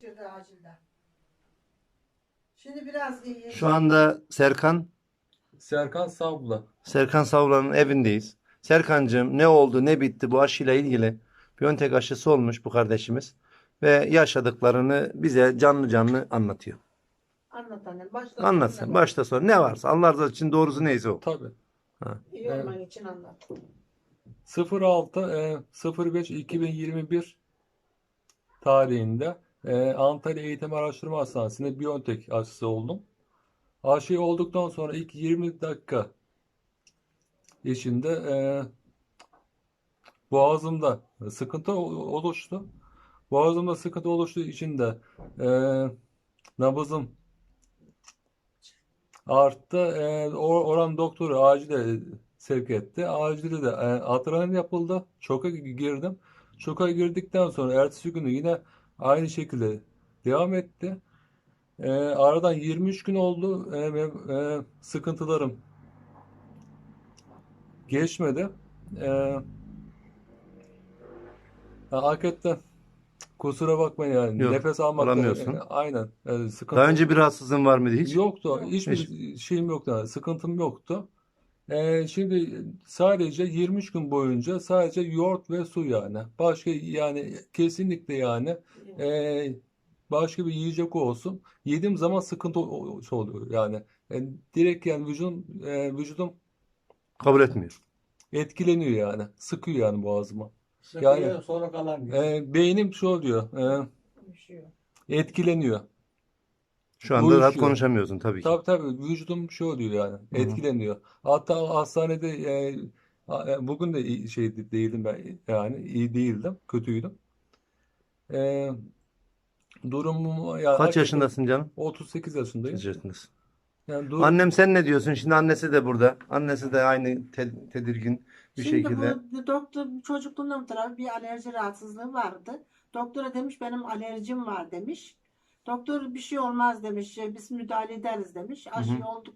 Şurada acilde. Şimdi biraz iyi. Şu anda Serkan Serkan Sabla. Serkan Savlan'ın evindeyiz. Serkancığım ne oldu ne bitti bu aşıyla ilgili Biontech aşısı olmuş bu kardeşimiz ve yaşadıklarını bize canlı canlı anlatıyor. Anlat annem. Başta Anlat sen başta sonra ne varsa Allah razı olsun için doğrusu neyse o. Tabii. İyi olman için anlat. 06 e, 05 2021 tarihinde e, Antalya Eğitim Araştırma Hastanesi'nde Biontech aşısı oldum. Aşı olduktan sonra ilk 20 dakika içinde e, boğazımda sıkıntı oluştu. Boğazımda sıkıntı oluştuğu için de e, nabızım arttı. E, oran doktoru acile sevk etti. Acilde de e, adrenalin yapıldı. Şoka girdim. Şoka girdikten sonra ertesi günü yine aynı şekilde devam etti. E, aradan 23 gün oldu. E, e, sıkıntılarım geçmedi. E, hakikaten kusura bakmayın yani. Yok, Nefes almakta alamıyorsun. e, aynen e, sıkıntı Daha önce bir rahatsızlığın var mıydı hiç? Yoktu. Yok. Hiçbir şeyim yoktu. yani, Sıkıntım yoktu. Ee, şimdi sadece 23 gün boyunca sadece yoğurt ve su yani. Başka yani kesinlikle yani ee, başka bir yiyecek olsun. Yediğim zaman sıkıntı oluyor yani. Yani direkt yani vücudum ee, vücudum Kabul etmiyor. etkileniyor yani. Sıkıyor yani boğazıma. Sıkıyor Yani- sonra kalan. Ee, beynim şu oluyor. Üşüyor. etkileniyor. Şu anda rahat Uyuşuyor. konuşamıyorsun tabii ki. Tabii tabii vücudum şey oluyor yani hı. etkileniyor. Hatta hastanede e, a- e, bugün de iyi- şey de- değildim ben yani iyi değildim kötüydüm. E, durumum ya Kaç yaşındasın canım? 38 yaşındayım. Kaç yaşındasın? Yani dur- Annem sen ne diyorsun? Şimdi annesi de burada. Annesi de aynı te- tedirgin bir Şimdi şekilde. bu doktor çocukluğundan tarafı bir alerji rahatsızlığı vardı. Doktora demiş benim alerjim var demiş. Doktor bir şey olmaz demiş. Biz müdahale ederiz demiş. Aşı olduktan